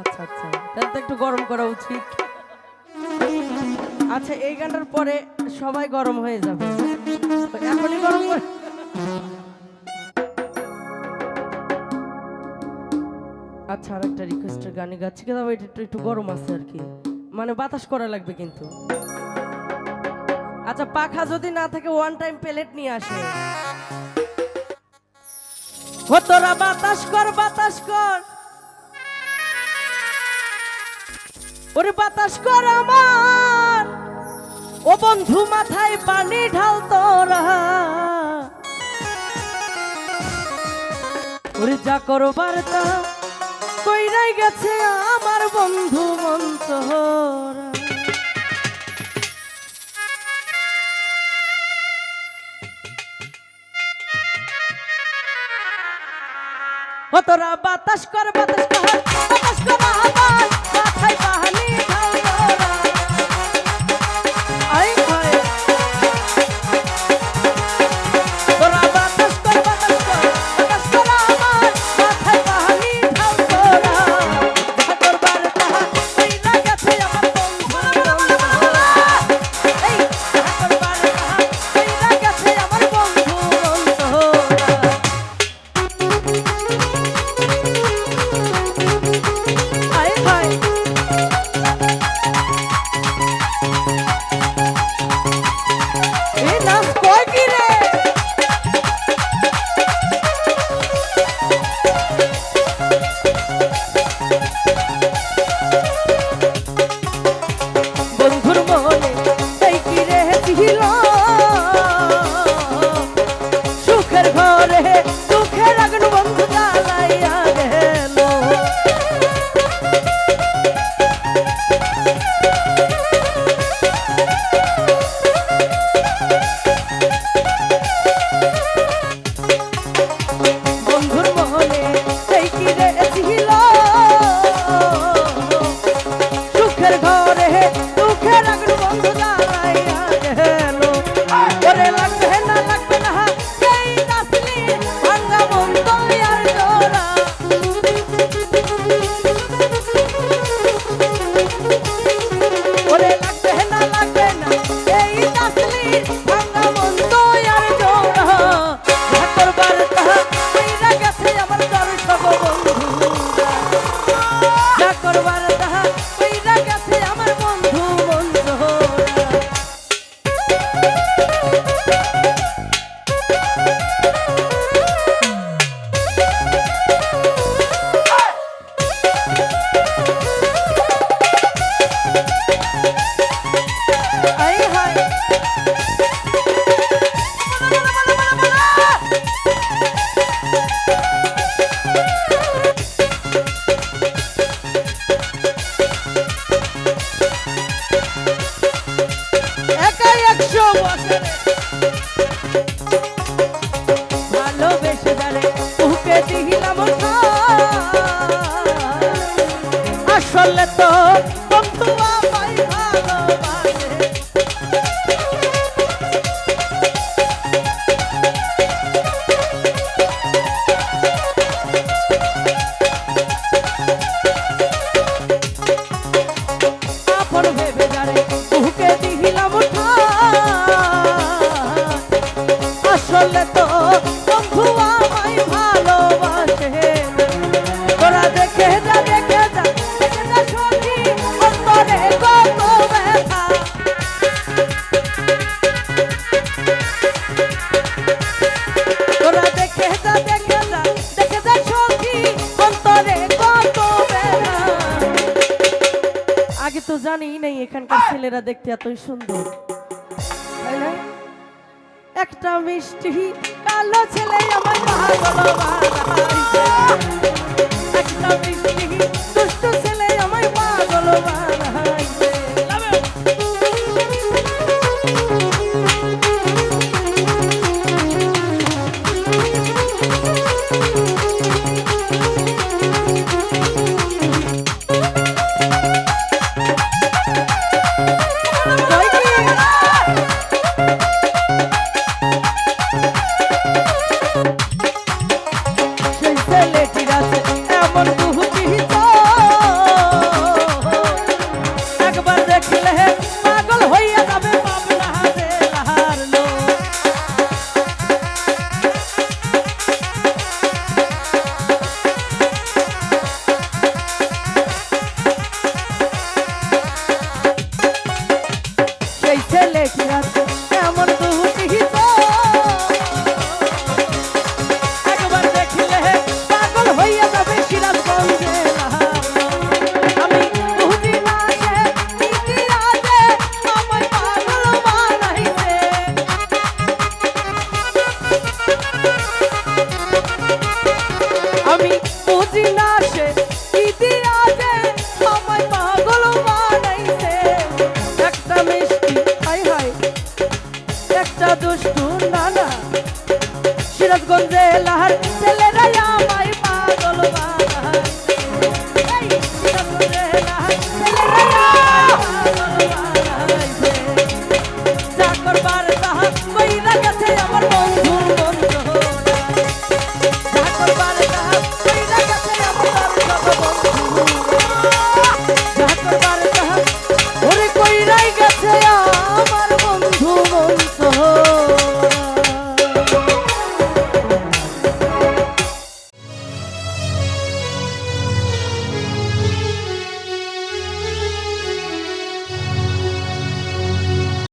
আচ্ছা, আচ্ছা। উচিত। আচ্ছা এই গানটার পরে সবাই গরম হয়ে যাবে। এখনই গরম করে আচ্ছা আর একটা রিকোয়েস্টের গানে গাচ্ছি, কিন্তু এটা একটু একটু গরম আছে আর কি। মানে বাতাস করা লাগবে কিন্তু। আচ্ছা পাখা যদি না থাকে ওয়ান টাইম প্লেট নিয়ে আসে। হতরা বাতাস কর বাতাস কর। ওরে, বাতাস কর আমার। ও বন্ধু, মাথায় পানি ঢাল তোরা। ওরে, যা করবার তা কইরাই গেছে আমার বন্ধু মন্তরা। তোরা বাতাস কর বাতাস কর বাতাস কর। আসলে তো জানেই নাই এখানকার ছেলেরা দেখতে এতই সুন্দর একটা মিষ্টি কালো ছেলে আমার আমি বুঝি না সে ইতিহাসে আমায় পাগল বানাইছে। একটা মিষ্টি, হাই হাই। একটা দুষ্টু নানা। সিরাজগঞ্জে লাহার ছেলেরা